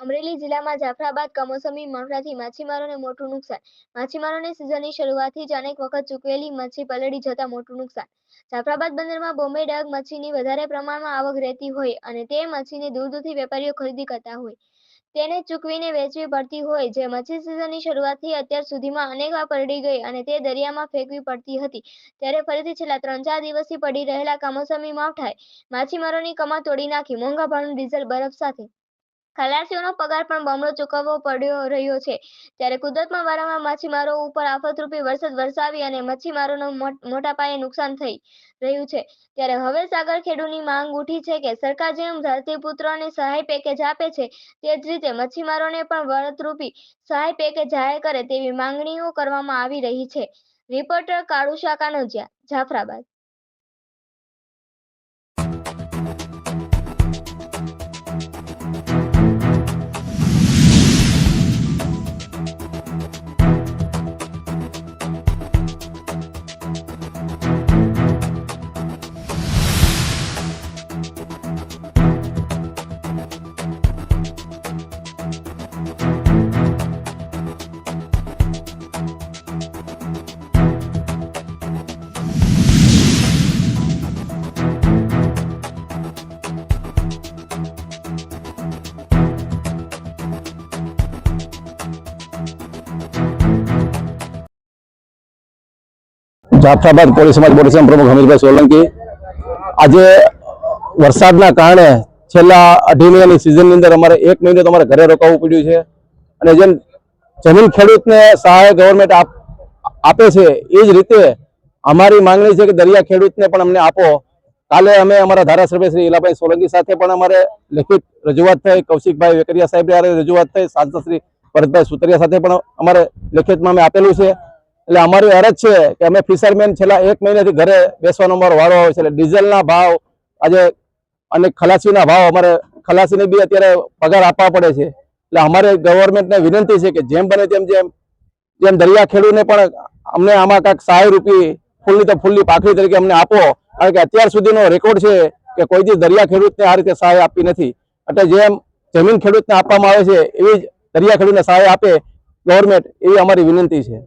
અમરેલી જિલ્લામાં જાફરાબાદ, કમોસમી માવઠાથી માછીમારોને મોટું નુકસાન. માછીમારોને સિઝનની શરૂઆતથી જ અનેક વખત ચૂકવેલી મચ્છી પલળી જતા મોટું નુકસાન. જાફરાબાદ બંદરમાં બોમ્બે ડગ મચ્છીની વધારે પ્રમાણમાં આવક રહેતી હોય અને તે મચ્છીને દૂર દૂરથી વેપારીઓ ખરીદી કરતા હોય. તેને ચૂકવીને વેચવી પડતી હોય, જે મચ્છી સિઝનની શરૂઆતથી અત્યાર સુધીમાં અનેક વાર પલળી ગઈ અને તે દરિયામાં ફેંકવી પડતી હતી. ત્યારે ફરીથી છેલ્લા ત્રણ ચાર દિવસથી પડી રહેલા કમોસમી માવઠાએ માછીમારોની કમા તોડી નાખી, મોંઘા ભાવનું ડીઝલ બરફ સાથે ખલાસીઓનો પગાર પણ બમણો ચૂકવવો પડ્યો રહ્યો છે. ત્યારે કુદરતમાં વારંવાર માછીમારો ઉપર આફતરૂપી વરસાદ વરસાવી અને મચ્છીમારોનું મોટ- પાયે નુકસાન થઈ રહ્યું છે. ત્યારે હવે સાગર ખેડૂની માંગ ઉઠી છે કે સરકાર જેમ ધરતીપુત્રોને સહાય પેકેજ આપે છે, તે જ રીતે મચ્છીમારોને પણ વળતરૂપી સહાય પેકેજ જાહેર કરે તેવી માંગણીઓ કરવામાં આવી રહી છે. રિપોર્ટર કાળુશા જ્યાં, જાફરાબાદ. જાફરાબાદ કોળી સમાજ બોર્ડ પ્રમુખ હમીરભાઈ સોલંકી. આજે વરસાદના કારણે છેલ્લા અઢી મહિનાની સિઝનની અંદર અમારે એક મહિનો તો અમારે ઘરે રોકાવવું પડ્યું છે. અને જેમ જમીન ખેડૂતને સહાય ગવર્મેન્ટ આપ- છે, એ જ રીતે અમારી માંગણી છે કે દરિયા ખેડૂતને પણ અમને આપો. કાલે અમે અમારા ધારાસભ્ય શ્રી ઇલાભાઈ સોલંકી સાથે પણ અમારે લેખિત રજૂઆત થઈ. કૌશિકભાઈ વેકરિયા સાહેબ રજૂઆત થઈ. સાંસદ શ્રી ભરતભાઈ સુતરિયા સાથે પણ અમારે લેખિતમાં અમે આપેલું છે. એટલે અમારી અરજ છે કે અમે ફિશરમેન છેલ્લા એક મહિનાથી ઘરે બેસવાનો અમારો વારો આવે છે. એટલે ડીઝલના ભાવ, આજે અને ખલાસીના ભાવ અમારે ખલાસીને બી અત્યારે પગાર આપવા પડે છે. એટલે અમારે ગવર્મેન્ટને વિનંતી છે કે જેમ બને તેમ જેમ જેમ દરિયા ખેડૂને પણ અમને આમાં કાંઈક સહાય રૂપી ફૂલની તો ફૂલની પાખડી તરીકે અમને આપો. કારણ કે અત્યાર સુધીનો રેકોર્ડ છે કે કોઈ દિવસ દરિયા ખેડૂતને આ રીતે સહાય આપી નથી. એટલે જેમ જમીન ખેડૂતને આપવામાં આવે છે, એવી જ દરિયા ખેડૂતને સહાય આપે ગવર્મેન્ટ એવી અમારી વિનંતી છે.